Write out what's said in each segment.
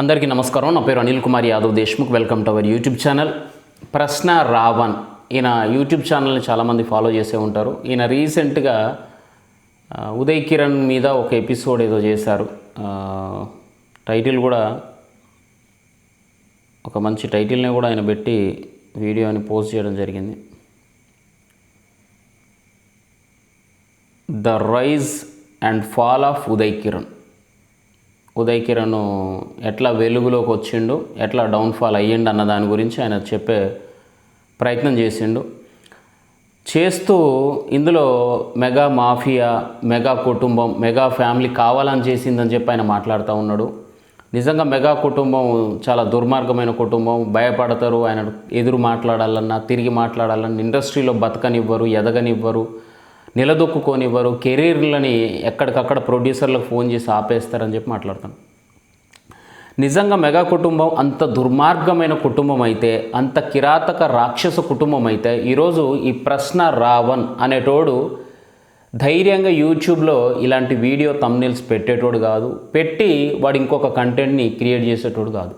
అందరికీ నమస్కారం. నా పేరు Anil Kumar Yadav Deshmukh. Welcome to our YouTube channel ప్రశ్న రావణ్. ఈయన యూట్యూబ్ ఛానల్ని చాలామంది ఫాలో చేసే ఉంటారు. ఈయన రీసెంట్గా ఉదయ్ కిరణ్ మీద ఒక ఎపిసోడ్ ఏదో చేశారు. టైటిల్ కూడా ఒక మంచి టైటిల్ని కూడా ఆయన పెట్టి వీడియోని పోస్ట్ చేయడం జరిగింది. The rise and fall of Uday Kiran. Uday Kiran ఎట్లా వెలుగులోకి వచ్చిండు ఎట్లా డౌన్ఫాల్ అయ్యిండు అన్న దాని గురించి ఆయన చెప్పే ప్రయత్నం చేసిండు. చేస్తూ ఇందులో మెగా మాఫియా మెగా కుటుంబం మెగా ఫ్యామిలీ కావాలని చేసిందని చెప్పి ఆయన మాట్లాడుతూ ఉన్నాడు. నిజంగా మెగా కుటుంబం చాలా దుర్మార్గమైన కుటుంబం. భయపడతారు ఆయన ఎదురు మాట్లాడాలన్నా తిరిగి మాట్లాడాలన్నా ఇండస్ట్రీలో బతకనివ్వరు ఎదగనివ్వరు. నిలదొక్కుకొనివ్వరు కెరీర్లని ఎక్కడికక్కడ ప్రొడ్యూసర్లకు ఫోన్ చేసి ఆపేస్తారని చెప్పి మాట్లాడతాను నిజంగా మెగా కుటుంబం అంత దుర్మార్గమైన కుటుంబం అయితే అంత కిరాతక రాక్షస కుటుంబం అయితే ఈరోజు ఈ ప్రశ్న రావణ్ అనేటోడు ధైర్యంగా యూట్యూబ్లో ఇలాంటి వీడియో తమ్నిల్స్ పెట్టేటోడు కాదు పెట్టి వాడు ఇంకొక కంటెంట్ని క్రియేట్ చేసేటోడు కాదు.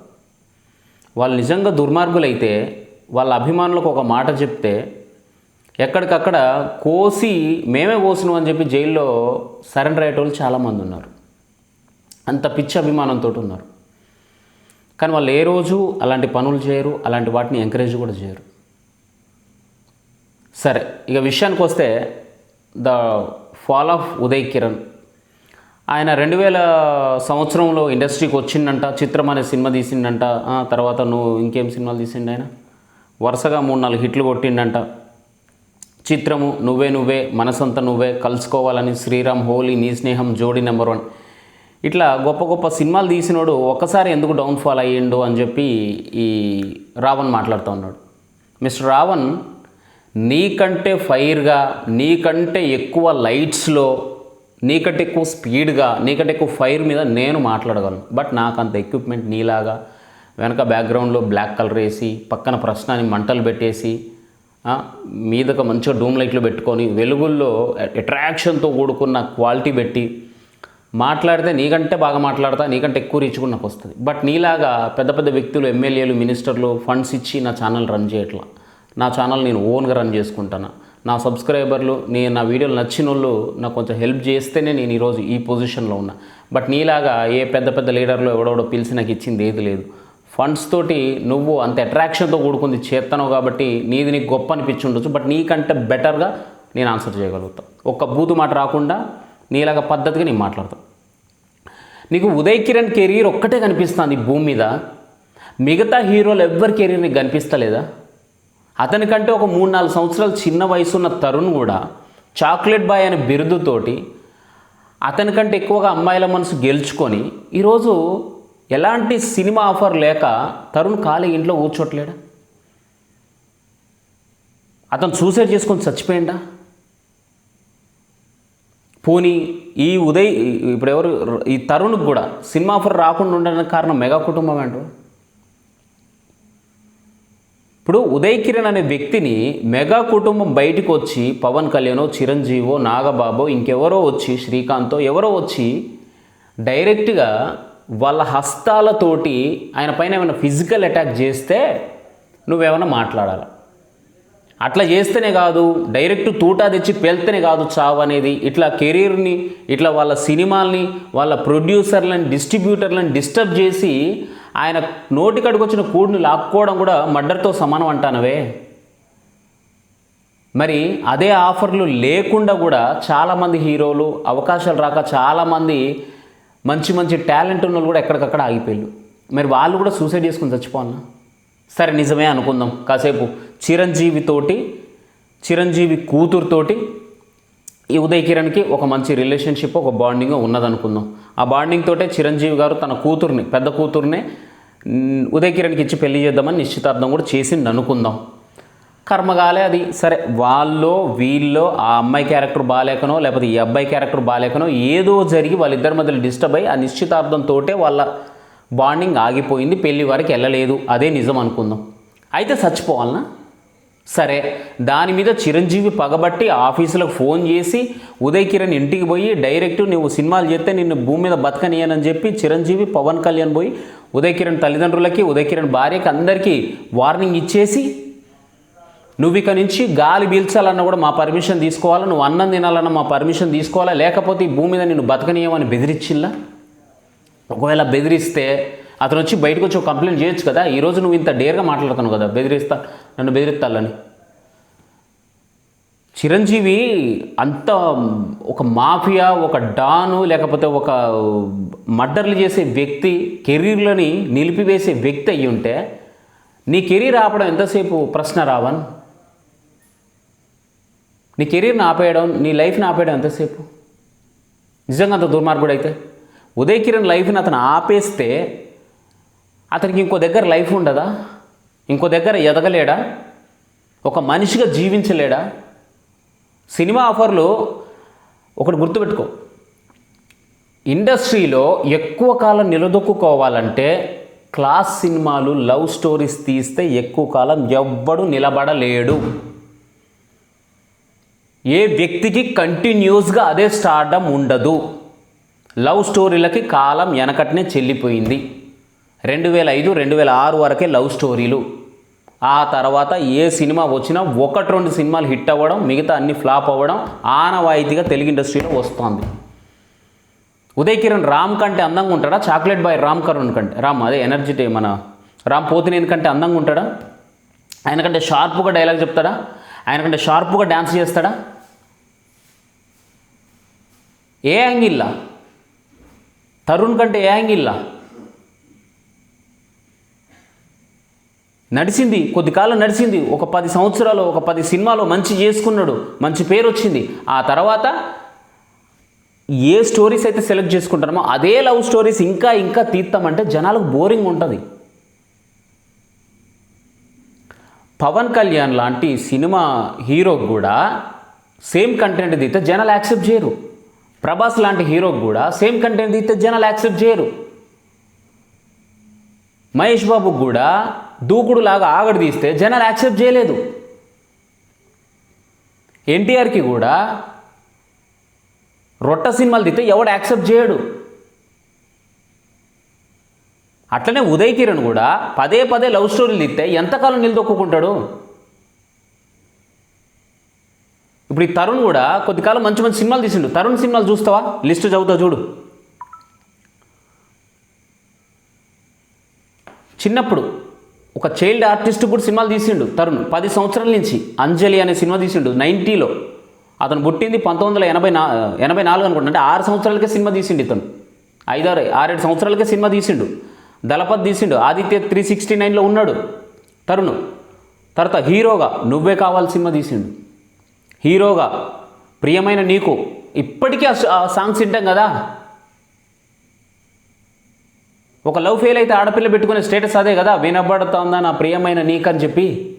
వాళ్ళు నిజంగా దుర్మార్గులైతే వాళ్ళ అభిమానులకు ఒక మాట చెప్తే ఎక్కడికక్కడ కోసి మేమే కోసినాం అని చెప్పి జైల్లో సరెండర్ అయ్యేటోళ్ళు చాలామంది ఉన్నారు. అంత పిచ్చి అభిమానంతో ఉన్నారు. కానీ వాళ్ళు ఏ రోజు అలాంటి పనులు చేయరు అలాంటి వాటిని ఎంకరేజ్ కూడా చేయరు. సరే ఇక విషయానికి వస్తే the fall of Uday Kiran. ఆయన రెండు వేల సంవత్సరంలో ఇండస్ట్రీకి వచ్చిందంట చిత్రం అనే సినిమా తీసిండంట తర్వాత నువ్వు ఇంకేం సినిమాలు తీసిండు ఆయన? వరుసగా మూడు నాలుగు హిట్లు కొట్టిండంట. చిత్రము నువ్వే నువ్వే మనసంత నువ్వే కలుసుకోవాలని శ్రీరామ్ హోలీ నీ స్నేహం జోడి నెంబర్ వన్. ఇట్లా గొప్ప గొప్ప సినిమాలు తీసినోడు ఒక్కసారి ఎందుకు డౌన్ఫాల్ అయ్యిండు అని చెప్పి ఈ రావణ్ మాట్లాడుతూ ఉన్నాడు. మిస్టర్ రావణ్ నీకంటే ఫైర్గా నీకంటే ఎక్కువ లైట్స్లో నీకంటే ఎక్కువ స్పీడ్గా నీకంటే ఎక్కువ ఫైర్ మీద నేను మాట్లాడగలను. బట్ నాకు అంత ఎక్విప్మెంట్ నీలాగా వెనక బ్యాక్గ్రౌండ్లో బ్లాక్ కలర్ వేసి పక్కన ప్రశ్నాన్ని మంటలు పెట్టేసి మీదక మంచిగా డూమ్ లైట్లు పెట్టుకొని వెలుగుల్లో అట్రాక్షన్తో కూడుకున్న క్వాలిటీ పెట్టి మాట్లాడితే నీకంటే బాగా మాట్లాడతా నీకంటే ఎక్కువ రీచ్ కూడా నాకు వస్తుంది. బట్ నీలాగా పెద్ద పెద్ద వ్యక్తులు ఎమ్మెల్యేలు మినిస్టర్లు ఫండ్స్ ఇచ్చి నా ఛానల్ రన్ చేయట్లా. నా ఛానల్ నేను ఓన్గా రన్ చేసుకుంటాను. నా సబ్స్క్రైబర్లు నేను నా వీడియోలు నచ్చిన వాళ్ళు నాకు కొంచెం హెల్ప్ చేస్తేనే నేను ఈరోజు ఈ పొజిషన్లో ఉన్నా. బట్ నీలాగా ఏ పెద్ద పెద్ద లీడర్లో ఎవడెవడో పిలిచి నాకు ఇచ్చింది ఏది లేదు. ఫండ్స్ తోటి నువ్వు అంత అట్రాక్షన్తో కూడుకుంది చేస్తాను కాబట్టి నీది నీకు గొప్ప అనిపించి ఉండొచ్చు. బట్ నీకంటే బెటర్గా నేను ఆన్సర్ చేయగలుగుతాను ఒక్క బూతు మాట రాకుండా నీలాగా పద్ధతిగా నేను మాట్లాడతాను నీకు ఉదయ్ కిరణ్ కెరీర్ ఒక్కటే కనిపిస్తుంది భూమి మీద. మిగతా హీరోలు ఎవ్వరి కెరీర్ నీకు కనిపిస్తలేదా? అతనికంటే ఒక మూడు నాలుగు సంవత్సరాలు చిన్న వయసు ఉన్న తరుణ్ కూడా చాక్లెట్ బాయ్ అనే బిరుదుతోటి అతనికంటే ఎక్కువగా అమ్మాయిల మనసు గెలుచుకొని ఈరోజు ఎలాంటి సినిమా ఆఫర్ లేక తరుణ్ ఖాళీ ఇంట్లో కూర్చోట్లేడా? అతను సూసైడ్ చేసుకొని చచ్చిపోయిందా పోనీ ఈ ఉదయ్ ఇప్పుడు ఎవరు ఈ తరుణ్కి కూడా సినిమా ఆఫర్ రాకుండా ఉండడానికి కారణం మెగా కుటుంబం అంటూ? ఇప్పుడు ఉదయ్ కిరణ్ అనే వ్యక్తిని మెగా కుటుంబం బయటకు వచ్చి పవన్ కళ్యాణో చిరంజీవో నాగబాబో ఇంకెవరో వచ్చి శ్రీకాంతో ఎవరో వచ్చి డైరెక్ట్గా వాళ్ళ హస్తాలతోటి ఆయన పైన ఏమైనా ఫిజికల్ అటాక్ చేస్తే నువ్వేమైనా మాట్లాడాలి? అట్లా చేస్తేనే కాదు డైరెక్ట్ తూటా తెచ్చి పెళ్తేనే కాదు చావు అనేది. ఇట్లా కెరీర్ని ఇట్లా వాళ్ళ సినిమాల్ని వాళ్ళ ప్రొడ్యూసర్లను డిస్ట్రిబ్యూటర్లను డిస్టర్బ్ చేసి ఆయన నోటికడికి వచ్చిన కూడిని లాక్కోవడం కూడా మర్డర్తో సమానం అంటానవే. మరి అదే ఆఫర్లు లేకుండా కూడా చాలామంది హీరోలు అవకాశాలు రాక చాలామంది మంచి మంచి టాలెంట్ ఉన్న వాళ్ళు కూడా ఎక్కడికక్కడ ఆగిపోయారు మరి వాళ్ళు కూడా సూసైడ్ చేసుకుని చచ్చిపోవాలన్నా సరే నిజమే అనుకుందాం. కాసేపు చిరంజీవితోటి చిరంజీవి కూతురుతోటి ఈ ఉదయ్ కిరణ్కి ఒక మంచి రిలేషన్షిప్ ఒక బాండింగ్ ఉన్నదనుకుందాం. ఆ బాండింగ్ తోటే చిరంజీవి గారు తన కూతుర్ని పెద్ద కూతుర్నే ఉదయ్ కిరణ్కి ఇచ్చి పెళ్ళి చేద్దామని నిశ్చితార్థం కూడా చేసింది అనుకుందాం కర్మగాలే అది. సరే వాళ్ళో వీళ్ళో ఆ అమ్మాయి క్యారెక్టర్ బాగాలేకనో లేకపోతే ఈ అబ్బాయి క్యారెక్టర్ బాగాలేకనో ఏదో జరిగి వాళ్ళిద్దరి మధ్యలో డిస్టర్బ్ అయ్యి ఆ నిశ్చితార్థంతోటే వాళ్ళ బాండింగ్ ఆగిపోయింది. పెళ్ళి వరకు వెళ్ళలేదు అదే నిజం అనుకుందాం. అయితే చచ్చిపోవాలనా? సరే. దాని మీద చిరంజీవి పగబట్టి ఆఫీసులకు ఫోన్ చేసి ఉదయ్ కిరణ్ ఇంటికి పోయి డైరెక్ట్ నువ్వు సినిమాలు చేస్తే నిన్ను భూమి మీద బతకనియనని చెప్పి చిరంజీవి పవన్ కళ్యాణ్ పోయి ఉదయ్ కిరణ్ తల్లిదండ్రులకి ఉదయ్ కిరణ్ భార్యకి అందరికీ వార్నింగ్ ఇచ్చేసి నువ్వు ఇక నుంచి గాలి పీల్చాలన్నా కూడా మా పర్మిషన్ తీసుకోవాలా? నువ్వు అన్నం తినాలన్నా మా పర్మిషన్ తీసుకోవాలా? లేకపోతే ఈ భూమి మీద నిన్ను బతకనీయమని బెదిరించిల్లా ఒకవేళ బెదిరిస్తే అతను వచ్చి బయటకు వచ్చి ఒక కంప్లైంట్ చేయొచ్చు కదా? ఈరోజు నువ్వు ఇంత డేర్గా మాట్లాడుతాను కదా? బెదిరిస్తా నన్ను బెదిరిస్తాలని చిరంజీవి అంత ఒక మాఫియా ఒక డాను లేకపోతే ఒక మర్డర్లు చేసే వ్యక్తి కెరీర్లని నిలిపివేసే వ్యక్తి అయ్యి ఉంటే నీ కెరీర్ ఆపడం ఎంతసేపు ప్రశ్న రావన్? నీ కెరీర్ని ఆపేయడం నీ లైఫ్ని ఆపేయడం ఎంతసేపు? నిజంగా అంత దుర్మార్గుడు అయితే ఉదయ్ కిరణ్ లైఫ్ని అతను ఆపేస్తే అతనికి ఇంకో దగ్గర లైఫ్ ఉండదా? ఇంకో దగ్గర ఎదగలేడా? ఒక మనిషిగా జీవించలేడా? సినిమా ఆఫర్లు ఒకటి గుర్తుపెట్టుకో. ఇండస్ట్రీలో ఎక్కువ కాలం నిలదొక్కుకోవాలంటే క్లాస్ సినిమాలు లవ్ స్టోరీస్ తీస్తే ఎక్కువ కాలం ఎవ్వడు నిలబడలేడు. ఏ వ్యక్తికి కంటిన్యూస్గా అదే స్టార్డమ్ ఉండదు. లవ్ స్టోరీలకి కాలం వెనకటనే చెల్లిపోయింది. రెండు వేల ఐదు రెండు వేల ఆరు వరకే లవ్ స్టోరీలు ఆ తర్వాత ఏ సినిమా వచ్చినా ఒకటి రెండు సినిమాలు హిట్ అవ్వడం మిగతా అన్ని ఫ్లాప్ అవ్వడం ఆనవాయితీగా తెలుగు ఇండస్ట్రీలో వస్తుంది. ఉదయ్ కిరణ్ రామ్ కంటే అందంగా ఉంటాడా? చాక్లెట్ బాయ్ రామ్ కరుణ్ కంటే. రామ్ అదే ఎనర్జీ మన రామ్ పోతినేని కంటే అందంగా ఉంటాడా? ఆయన కంటే షార్ప్గా డైలాగ్ చెప్తాడా? ఆయన కంటే షార్ప్గా డ్యాన్స్ చేస్తాడా? ఏ యాంగిల్లా తరుణ్ కంటే ఏ యాంగిల్లా నడిచింది కొద్ది కాలం నడిచింది ఒక పది సంవత్సరాలు ఒక పది సినిమాలు మంచి చేసుకున్నాడు మంచి పేరు వచ్చింది. ఆ తర్వాత ఏ స్టోరీస్ అయితే సెలెక్ట్ చేసుకుంటామో అదే లవ్ స్టోరీస్ ఇంకా ఇంకా తీస్తామంటే జనాలకు బోరింగ్ ఉంటుంది. పవన్ కళ్యాణ్ లాంటి సినిమా హీరోకి కూడా సేమ్ కంటెంట్ తీస్తే జనాలు యాక్సెప్ట్ చేయరు. ప్రభాస్ లాంటి హీరోకి కూడా సేమ్ కంటెంట్ తీస్తే జనాలు యాక్సెప్ట్ చేయరు. మహేష్ బాబుకి కూడా దూకుడు లాగా ఆగడు తీస్తే జనాలు యాక్సెప్ట్ చేయలేదు. ఎన్టీఆర్కి కూడా రొట్ట సినిమాలు తీస్తే ఎవడు యాక్సెప్ట్ చేయడు. అట్లనే ఉదయ్ కిరణ్ కూడా పదే పదే లవ్ స్టోరీలు తీస్తే ఎంతకాలం నిలదొక్కుంటాడు ఇప్పుడు ఈ తరుణ్ కూడా కొద్దికాలం మంచి మంచి సినిమాలు తీసిండు. తరుణ్ సినిమాలు చూస్తావా? లిస్టు చదువుతా చూడు. చిన్నప్పుడు ఒక చైల్డ్ ఆర్టిస్ట్ కూడా సినిమాలు తీసిండు తరుణ్. పది సంవత్సరాల నుంచి అంజలి అనే సినిమా తీసిండు నైంటీలో అతను పుట్టింది పంతొమ్మిది వందల ఎనభై నా ఎనభై నాలుగు అనుకుంటా. అంటే ఆరు సంవత్సరాలకే సినిమా తీసిండు ఇతను. ఐదారు ఆరేడు సంవత్సరాలకే సినిమా తీసిండు. దళపతి తీసిండు. ఆదిత్య త్రీ సిక్స్టీ నైన్లో ఉన్నాడు తరుణ్. తర్వాత హీరోగా నువ్వే కావాలి సినిమా తీసిండు. హీరోగా ప్రియమైన నీకు ఇప్పటికీ ఆ సాంగ్స్ వింటాం కదా? ఒక లవ్ ఫెయిల్ అయితే ఆడపిల్ల పెట్టుకునే స్టేటస్ అదే కదా? వినబడుతోందా నా ప్రియమైన నీకు అని చెప్పి?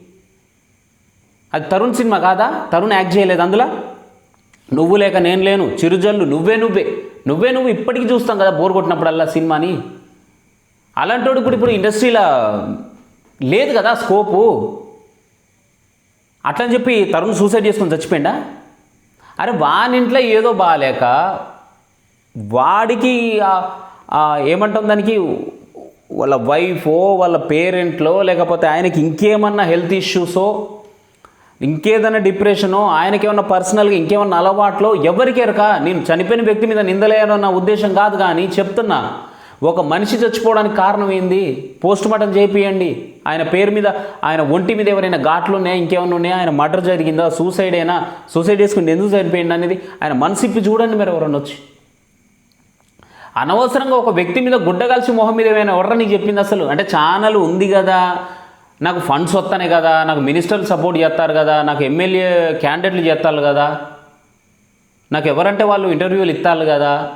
అది తరుణ్ సినిమా కాదా? తరుణ్ యాక్ట్ చేయలేదు అందులో? నువ్వు లేక నేను లేను చిరుజల్లు నువ్వే నువ్వే. నువ్వే నువ్వు ఇప్పటికీ చూస్తాం కదా బోర్ కొట్టినప్పుడల్లా సినిమాని. అలాంటోడు ఇప్పుడు ఇప్పుడు ఇండస్ట్రీలో లేదు కదా స్కోపు. అట్లని చెప్పి తరుణ్ సూసైడ్ చేసుకొని చచ్చిపోయిందా అరే వానింట్లో ఏదో బాగాలేక వాడికి ఏమంటాం దానికి వాళ్ళ వైఫో వాళ్ళ పేరెంట్లో లేకపోతే ఆయనకి ఇంకేమన్నా హెల్త్ ఇష్యూసో ఇంకేదైనా డిప్రెషనో ఆయనకేమన్నా పర్సనల్గా ఇంకేమన్నా అలవాట్లో ఎవరికేరక నేను చనిపోయిన వ్యక్తి మీద నిందలేయడం నా ఉద్దేశం కాదు కానీ చెప్తున్నా. ఒక మనిషి చచ్చిపోవడానికి కారణం ఏంది? పోస్ట్ మార్టం చేపియండి ఆయన పేరు మీద ఆయన ఒంటి మీద ఎవరైనా ఘాట్లు ఉన్నాయా? ఇంకేమైనా ఉన్నాయా? ఆయన మర్డర్ జరిగిందా? సూసైడ్ అయినా సూసైడ్ చేసుకుని ఎందుకు చనిపోయింది అనేది ఆయన మనసిప్పి చూడండి మీరు ఎవరన్నా వచ్చి. అనవసరంగా ఒక వ్యక్తి మీద గుడ్డ కలిసి మొహం మీద ఏమైనా ఎవరన్నా నీకు చెప్పింది అసలు? అంటే ఛానల్ ఉంది కదా. నాకు ఫండ్స్ వస్తాయి కదా. నాకు మినిస్టర్లు సపోర్ట్ చేస్తారు కదా. నాకు ఎమ్మెల్యే క్యాండిడేట్లు చేస్తారు కదా. నాకు ఎవరంటే వాళ్ళు ఇంటర్వ్యూలు ఇస్తారు కదా.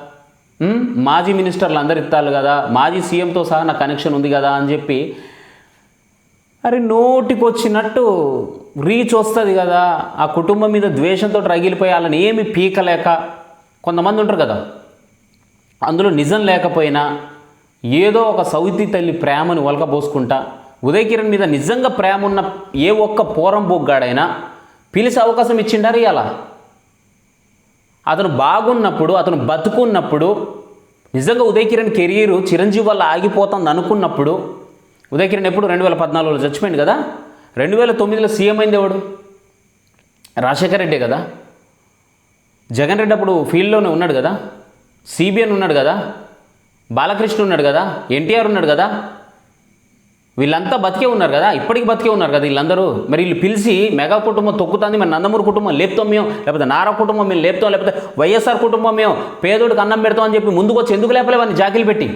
మాజీ మినిస్టర్లు అందరు ఇస్తారు కదా మాజీ సీఎంతో సహా నా కనెక్షన్ ఉంది కదా అని చెప్పి అరే నోటికి వచ్చినట్టు రీచ్ వస్తుంది కదా ఆ కుటుంబం మీద ద్వేషంతో రగిలిపోయాలని ఏమి పీకలేక కొంతమంది ఉంటారు కదా అందులో నిజం లేకపోయినా ఏదో ఒక సౌతి తల్లి ప్రేమను ఒలకబోసుకుంటా ఉదయ్ కిరణ్ మీద నిజంగా ప్రేమ ఉన్న ఏ ఒక్క పోరం బొగ్గాడైనా పిలిచే అవకాశం ఇచ్చిండారు ఇలా అతను బాగున్నప్పుడు అతను బతుకున్నప్పుడు నిజంగా ఉదయ్ కిరణ్ కెరీర్ చిరంజీవి వల్ల ఆగిపోతుంది అనుకున్నప్పుడు ఉదయ్ కిరణ్ ఎప్పుడు? రెండు వేల పద్నాలుగులో చచ్చిపోయింది కదా? రెండు వేల తొమ్మిదిలో సీఎం అయింది ఎవడు? రాజశేఖర్ రెడ్డే కదా? జగన్ రెడ్డి అప్పుడు ఫీల్డ్లోనే ఉన్నాడు కదా? సిబిఎన్ ఉన్నాడు కదా? బాలకృష్ణ ఉన్నాడు కదా? ఎన్టీఆర్ ఉన్నాడు కదా? వీళ్ళంతా బతికే ఉన్నారు కదా ఇప్పటికి బతికే ఉన్నారు కదా వీళ్ళందరూ. మరి వీళ్ళు పిలిచి మెగా కుటుంబం తొక్కుతుంది మరి నందమూరి కుటుంబం లేపుతాం మేము లేకపోతే నారా కుటుంబం మేము లేపుతాం లేకపోతే వైఎస్ఆర్ కుటుంబం మేము పేదోడికి అన్నం పెడతాం అని చెప్పి ముందుకు వచ్చి ఎందుకు లేపలేవని జాకిలు పెట్టి?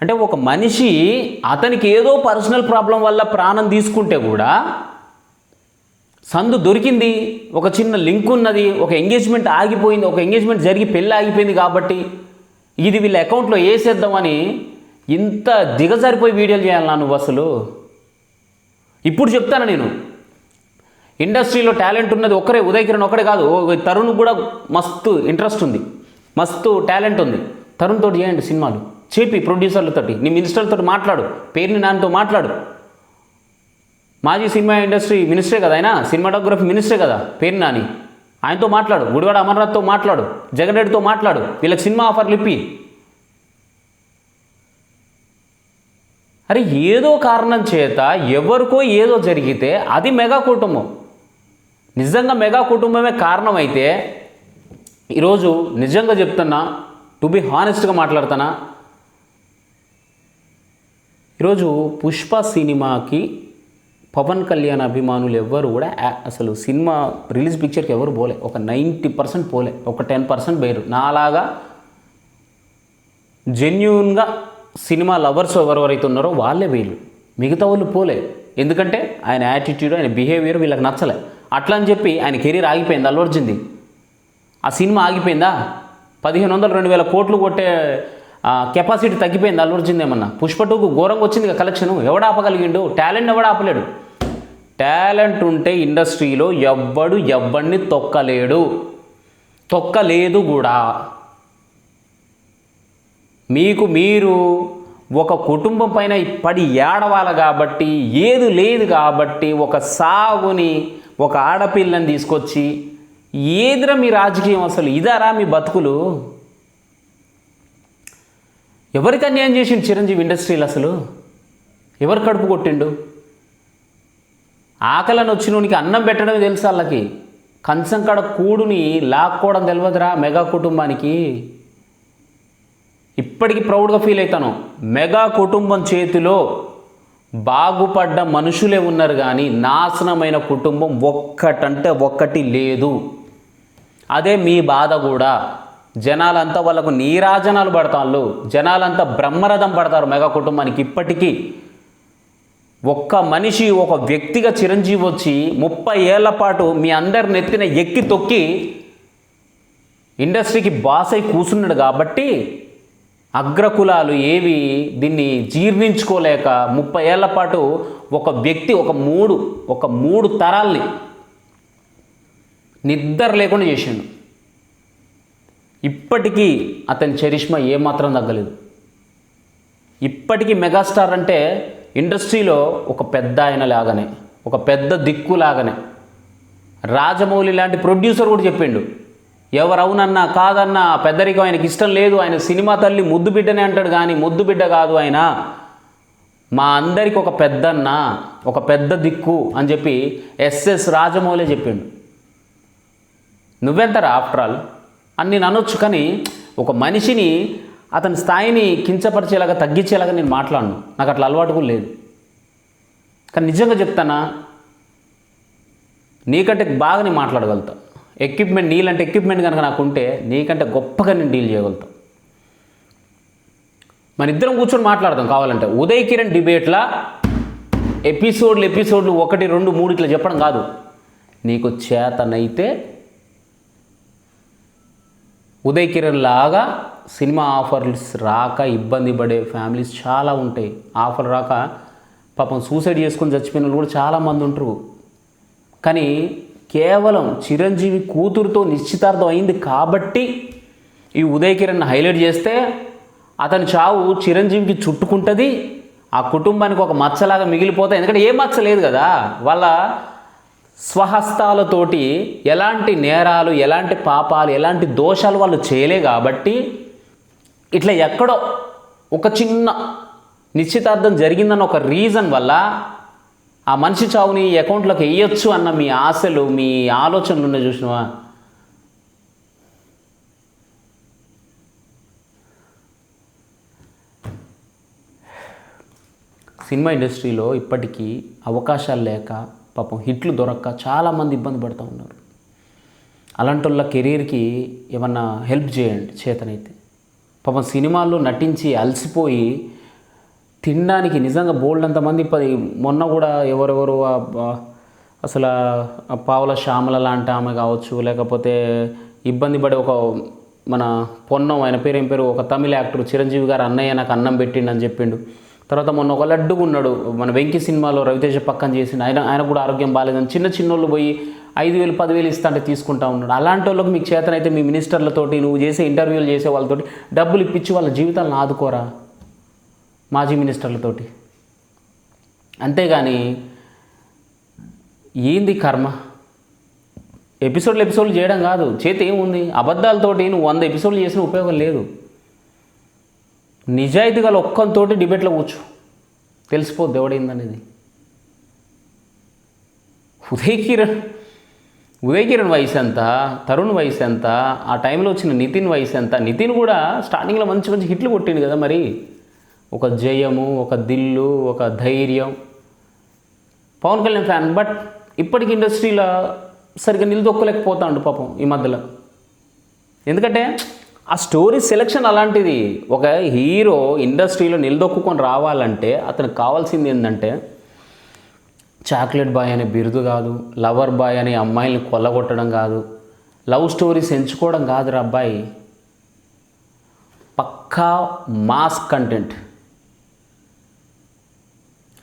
అంటే ఒక మనిషి అతనికి ఏదో పర్సనల్ ప్రాబ్లం వల్ల ప్రాణం తీసుకుంటే కూడా సందు దొరికింది ఒక చిన్న లింక్ ఉన్నది ఒక ఎంగేజ్మెంట్ ఆగిపోయింది ఒక ఎంగేజ్మెంట్ జరిగి పెళ్ళి ఆగిపోయింది కాబట్టి ఇది వీళ్ళ అకౌంట్లో వేసేద్దామని ఇంత దిగజారిపోయి వీడియోలు చేయాలన్నా నువ్వు అసలు. ఇప్పుడు చెప్తాను నేను. ఇండస్ట్రీలో టాలెంట్ ఉన్నది ఒక్కరే ఉదయ్ కిరణ్ కాదు. ఓ తరుణ్ కూడా మస్తు ఇంట్రెస్ట్ ఉంది. మస్తు టాలెంట్ ఉంది. తరుణ్ తోటి చేయండి సినిమాలు. చెప్పి ప్రొడ్యూసర్లతోటి నీ మినిస్టర్లతో మాట్లాడు. పేరుని నాన్నతో మాట్లాడు. మాజీ సినిమా ఇండస్ట్రీ మినిస్టరే కదా ఆయన? సినిమాటోగ్రఫీ మినిస్టరే కదా? పేరు నాని. ఆయనతో మాట్లాడు గుడివాడ అమర్నాథ్తో మాట్లాడు జగన్ రెడ్డితో మాట్లాడు వీళ్ళకి సినిమా ఆఫర్లు ఇప్పి. అరే ఏదో కారణం చేత ఎవరికో ఏదో జరిగితే అది మెగా కుటుంబం. నిజంగా మెగా కుటుంబమే కారణమైతే ఈరోజు నిజంగా చెప్తున్నా టు బి హానెస్ట్గా మాట్లాడుతున్నా ఈరోజు పుష్ప సినిమాకి పవన్ కళ్యాణ్ అభిమానులు ఎవ్వరు కూడా అసలు సినిమా రిలీజ్ పిక్చర్కి ఎవరు పోలే. ఒక నైంటీ పర్సెంట్ పోలే. ఒక టెన్ పర్సెంట్ పోయారు నాలాగా జెన్యున్గా సినిమా లవర్స్ ఎవరెవరైతే ఉన్నారో వాళ్ళే వీళ్ళు మిగతా వాళ్ళు పోలే. ఎందుకంటే ఆయన యాటిట్యూడ్ ఆయన బిహేవియర్ వీళ్ళకి నచ్చలే. అట్లా అని చెప్పి ఆయన కెరీర్ ఆగిపోయింది అల్వర్జింది ఆ సినిమా ఆగిపోయిందా? పదిహేను వందలు రెండు వేల కోట్లు కొట్టే కెపాసిటీ తగ్గిపోయింది అల్వర్జింది ఏమన్నా? పుష్ప టూకు ఘోరంగా వచ్చింది కలెక్షన్. ఎవడు ఆపగలిగిండు? టాలెంట్ ఎవడ ఆపలేడు? టాలెంట్ ఉంటే ఇండస్ట్రీలో ఎవ్వడు ఎవ్వడిని తొక్కలేడు. తొక్కలేదు కూడా. మీకు మీరు ఒక కుటుంబం పైన పడి ఏడవాలి కాబట్టి ఏది లేదు కాబట్టి ఒక సాగుని ఒక ఆడపిల్లని తీసుకొచ్చి ఏదిరా మీ రాజకీయం అసలు? ఇదారా మీ బతుకులు? ఎవరికి అన్యాయం చేసిండు చిరంజీవి ఇండస్ట్రీలు అసలు? ఎవరు కడుపు కొట్టిండు? ఆకలిని వచ్చినోనికి అన్నం పెట్టడం తెలుసు వాళ్ళకి. కంచం కాడ కూడుని లాక్కోవడం తెలియదురా మెగా కుటుంబానికి. ఇప్పటికీ ప్రౌడ్గా ఫీల్ అవుతాను మెగా కుటుంబం చేతిలో బాగుపడ్డ మనుషులే ఉన్నారు కానీ నాశనమైన కుటుంబం ఒక్కటంటే ఒక్కటి లేదు. అదే మీ బాధ కూడా. జనాలంతా వాళ్ళకు నీరాజనాలు పడతాళ్ళు. జనాలంతా బ్రహ్మరథం పడతారు మెగా కుటుంబానికి ఇప్పటికీ. ఒక్క మనిషి ఒక వ్యక్తిగా చిరంజీవి వచ్చి ముప్పై ఏళ్ళ పాటు మీ అందరి నెత్తిన ఎక్కి తొక్కి ఇండస్ట్రీకి బాస్ అయి కూర్చున్నాడు కాబట్టి అగ్రకులాలు ఏవి దీన్ని జీర్ణించుకోలేక ముప్పై ఏళ్ళ పాటు ఒక వ్యక్తి ఒక మూడు ఒక మూడు తరాల్ని నిద్ర లేకుండా చేసిండు. ఇప్పటికీ అతని చరిష్మా ఏమాత్రం తగ్గలేదు. ఇప్పటికీ మెగాస్టార్ అంటే ఇండస్ట్రీలో ఒక పెద్ద ఆయన లాగానే ఒక పెద్ద దిక్కు లాగానే రాజమౌళి లాంటి ప్రొడ్యూసర్ కూడా చెప్పిండు. ఎవరవునన్నా కాదన్నా పెద్దరికం ఆయనకి ఇష్టం లేదు ఆయన సినిమా తల్లి ముద్దు బిడ్డనే అంటాడు కానీ ముద్దు బిడ్డ కాదు ఆయన. మా అందరికి ఒక పెద్దన్న ఒక పెద్ద దిక్కు అని చెప్పి ఎస్ఎస్ రాజమౌళి చెప్పిండు. నువ్వెంతరా ఆఫ్టర్ ఆల్? అని నేను అనొచ్చు కానీ ఒక మనిషిని అతని స్థాయిని కించపరిచేలాగా తగ్గించేలాగా నేను మాట్లాడను. నాకు అట్లా అలవాటు కూడా లేదు. కానీ నిజంగా చెప్తానా? నీకంటే బాగా నేను మాట్లాడగలుగుతా. ఎక్విప్మెంట్ నీళ్ళంటే ఎక్విప్మెంట్ కనుక నాకు ఉంటే నీకంటే గొప్పగా నేను డీల్ చేయగలుగుతా. మన ఇద్దరం కూర్చొని మాట్లాడదాం కావాలంటే. ఉదయ్ కిరణ్ డిబేట్లా ఎపిసోడ్లు ఎపిసోడ్లు ఒకటి రెండు మూడు ఇట్లా చెప్పడం కాదు. నీకు చేతనైతే ఉదయ్ కిరణ్ లాగా సినిమా ఆఫర్స్ రాక ఇబ్బంది పడే ఫ్యామిలీస్ చాలా ఉంటాయి. ఆఫర్ రాక పాపం సూసైడ్ చేసుకొని చచ్చిపోయిన వాళ్ళు కూడా చాలామంది ఉంటారు. కానీ కేవలం చిరంజీవి కూతురుతో నిశ్చితార్థం అయింది కాబట్టి ఈ ఉదయ్ కిరణ్ హైలైట్ చేస్తే అతని చావు చిరంజీవికి చుట్టుకుంటుంది. ఆ కుటుంబానికి ఒక మచ్చలాగా మిగిలిపోతాయి. ఎందుకంటే ఏ మచ్చ లేదు కదా. వాళ్ళ స్వహస్తాలతోటి ఎలాంటి నేరాలు ఎలాంటి పాపాలు ఎలాంటి దోషాలు వాళ్ళు చేయలే కాబట్టి ఇట్లా ఎక్కడో ఒక చిన్న నిశ్చితార్థం జరిగిందన్న ఒక రీజన్ వల్ల ఆ మనిషి చావుని అకౌంట్లోకి వేయొచ్చు అన్న మీ ఆశలు మీ ఆలోచనలు ఉన్నాయి చూసినవా? సినిమా ఇండస్ట్రీలో ఇప్పటికీ అవకాశాలు లేక పాపం హిట్లు దొరక్క చాలామంది ఇబ్బంది పడుతూ ఉన్నారు. అలాంటి వాళ్ళ కెరీర్కి ఏమన్నా హెల్ప్ చేయండి చేతనైతే. పాపం సినిమాల్లో నటించి అలసిపోయి తినడానికి నిజంగా బోల్డ్ అంతమంది పది మొన్న కూడా ఎవరెవరు అసలు పావుల శ్యామల లాంటి ఆమె కావచ్చు లేకపోతే ఇబ్బంది పడే ఒక మన పొన్నం ఆయన పేరు ఏం పేరు ఒక తమిళ యాక్టర్ చిరంజీవి గారు అన్నయ్య నాకు అన్నం పెట్టిండు అని చెప్పిండు. తర్వాత మొన్న ఒక లడ్డుగా ఉన్నాడు మన వెంకి సినిమాలో రవితేజ పక్కన చేసిన ఆయన ఆయన కూడా ఆరోగ్యం బాగాలేదని చిన్న చిన్నోళ్ళు పోయి ఐదు వేలు పదివేలు ఇస్తా అంటే తీసుకుంటా ఉన్నాడు. అలాంటి వాళ్ళకి మీకు చేతనైతే మీ మినిస్టర్లతోటి నువ్వు చేసే ఇంటర్వ్యూలు చేసే వాళ్ళతోటి డబ్బులు ఇప్పించి వాళ్ళ జీవితాలను ఆదుకోరా? మాజీ మినిస్టర్లతోటి. అంతేగాని ఏంది కర్మ? ఎపిసోడ్లు ఎపిసోడ్లు చేయడం కాదు. చేతి ఏముంది? అబద్ధాలతోటి నువ్వు వంద ఎపిసోడ్లు చేసిన ఉపయోగం లేదు. నిజాయితీ గల ఒక్కంతోటి డిబేట్లో కూర్చో. తెలిసిపోద్ది ఎవడైందనేది. ఉదయ్ కిరణ్ ఉదయ్ కిరణ్ వయసు ఎంత? తరుణ్ వయసు ఎంత? ఆ టైంలో వచ్చిన నితిన్ వయసు ఎంత? నితిన్ కూడా స్టార్టింగ్లో మంచి మంచి హిట్లు కొట్టిండు కదా మరి. ఒక జయము ఒక దిల్లు ఒక ధైర్యం. పవన్ కళ్యాణ్ ఫ్యాన్ బట్ ఇప్పటికి ఇండస్ట్రీలో సరిగ్గా నిలదొక్కలేకపోతాడు పాపం ఈ మధ్యలో. ఎందుకంటే ఆ స్టోరీ సెలెక్షన్ అలాంటిది. ఒక హీరో ఇండస్ట్రీలో నిలదొక్కుకొని రావాలంటే అతనికి కావాల్సింది ఏంటంటే చాక్లెట్ బాయ్ అనే బిరుదు కాదు లవర్ బాయ్ అనే అమ్మాయిల్ని కొల్లగొట్టడం కాదు లవ్ స్టోరీస్ ఎంచుకోవడం కాదురా అబ్బాయి. పక్కా మాస్ కంటెంట్.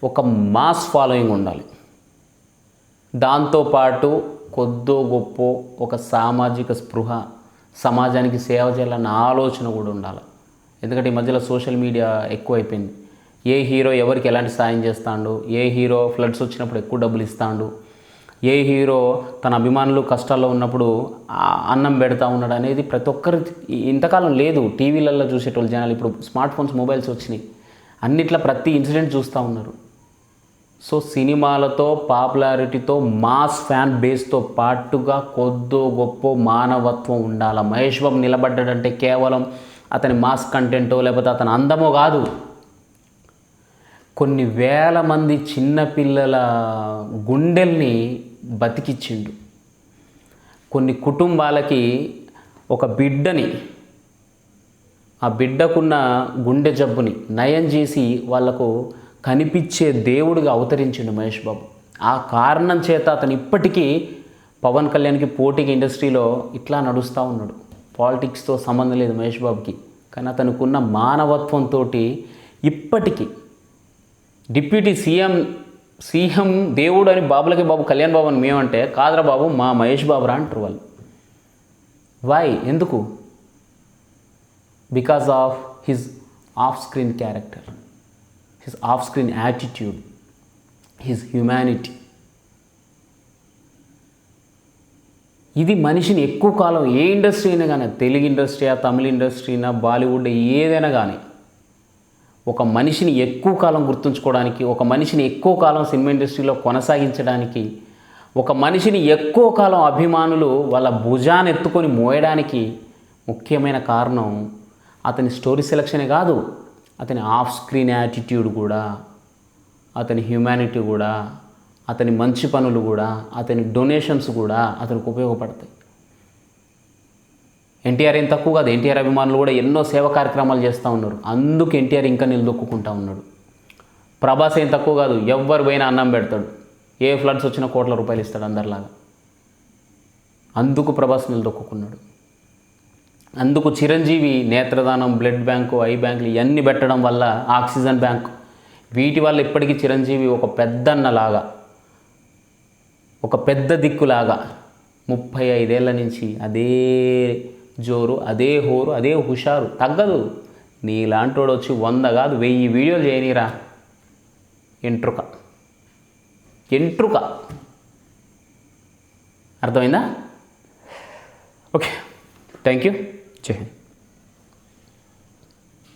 ఒక మాస్ ఫాలోయింగ్ ఉండాలి. దాంతోపాటు కొద్దో గొప్ప ఒక సామాజిక స్పృహ సమాజానికి సేవ చేయాలన్న ఆలోచన కూడా ఉండాలి. ఎందుకంటే ఈ మధ్యలో సోషల్ మీడియా ఎక్కువైపోయింది. ఏ హీరో ఎవరికి ఎలాంటి సాయం చేస్తాడు? ఏ హీరో ఫ్లడ్స్ వచ్చినప్పుడు ఎక్కువ డబ్బులు ఇస్తాడు? ఏ హీరో తన అభిమానులు కష్టాల్లో ఉన్నప్పుడు అన్నం పెడతా ఉన్నాడు అనేది ప్రతి ఒక్కరి ఇంతకాలం లేదు. టీవీలలో చూసేటోళ్ళు జనాలు ఇప్పుడు స్మార్ట్ ఫోన్స్ మొబైల్స్ వచ్చినాయి. అన్నిట్లా ప్రతి ఇన్సిడెంట్ చూస్తూ ఉన్నారు. సో సినిమాలతో పాపులారిటీతో మాస్ ఫ్యాన్ బేస్తో పాటుగా కొద్దో గొప్ప మానవత్వం ఉండాలి? మహేష్ బాబు నిలబడ్డాడంటే కేవలం అతని మాస్ కంటెంటో లేకపోతే అతని అందమో కాదు. కొన్ని వేల మంది చిన్నపిల్లల గుండెల్ని బతికిచ్చిండు. కొన్ని కుటుంబాలకి ఒక బిడ్డని ఆ బిడ్డకున్న గుండె జబ్బుని నయం చేసి వాళ్ళకు కనిపించే దేవుడిగా అవతరించిండు మహేష్ బాబు. ఆ కారణం చేత అతను ఇప్పటికీ పవన్ కళ్యాణ్కి పోటీకి ఇండస్ట్రీలో ఇట్లా నడుస్తూ ఉన్నాడు. పాలిటిక్స్తో సంబంధం లేదు మహేష్ బాబుకి. కానీ అతనుకున్న మానవత్వంతో ఇప్పటికీ డిప్యూటీ సీఎం సీఎం దేవుడు అని బాబులకి బాబు కళ్యాణ్ బాబు అని మేమంటే కాదరా బాబు మా మహేష్ బాబు రా అంటారు వాళ్ళు. వై ఎందుకు? Because of his off screen character his off screen attitude his humanity ఇది మనిషిని ఎక్కువ కాలం ఏ ఇండస్ట్రీ అయినా కానీ తెలుగు ఇండస్ట్రీయా తమిళ ఇండస్ట్రీనా బాలీవుడ్ ఏదైనా కానీ ఒక మనిషిని ఎక్కువ కాలం గుర్తుంచుకోవడానికి ఒక మనిషిని ఎక్కువ కాలం సినిమా ఇండస్ట్రీలో కొనసాగించడానికి ఒక మనిషిని ఎక్కువ కాలం అభిమానులు వాళ్ళ భుజాన్ని ఎత్తుకొని మోయడానికి ముఖ్యమైన కారణం అతని స్టోరీ సెలక్షనే కాదు అతని ఆఫ్ స్క్రీన్ యాటిట్యూడ్ కూడా అతని హ్యుమానిటీ కూడా అతని మంచి పనులు కూడా అతని డొనేషన్స్ కూడా అతనికి ఉపయోగపడతాయి. ఎన్టీఆర్ ఏం తక్కువ కాదు. ఎన్టీఆర్ అభిమానులు కూడా ఎన్నో సేవ కార్యక్రమాలు చేస్తూ ఉన్నారు. అందుకు ఎన్టీఆర్ ఇంకా నిలదొక్కుంటూ ఉన్నాడు. ప్రభాస్ ఏం తక్కువ కాదు. ఎవ్వరు పోయినా అన్నం పెడతాడు. ఏ ఫ్లడ్స్ వచ్చినా కోట్ల రూపాయలు ఇస్తాడు అందరిలాగా. అందుకు ప్రభాస్ నిలదొక్కున్నాడు అందుకు చిరంజీవి నేత్రదానం బ్లడ్ బ్యాంకు ఐ బ్యాంకులు ఇవన్నీ పెట్టడం వల్ల ఆక్సిజన్ బ్యాంక్ వీటి వల్ల ఇప్పటికీ చిరంజీవి ఒక పెద్దన్నలాగా ఒక పెద్ద దిక్కులాగా ముప్పై ఐదేళ్ళ నుంచి అదే జోరు అదే హోరు అదే హుషారు. తగ్గదు. నీలాంటోడు వచ్చి వంద కాదు వెయ్యి వీడియోలు చేయనీరా. ఎంట్రుక. ఎంట్రుక. అర్థమైందా? ఓకే. థ్యాంక్ యూ జై హింద్.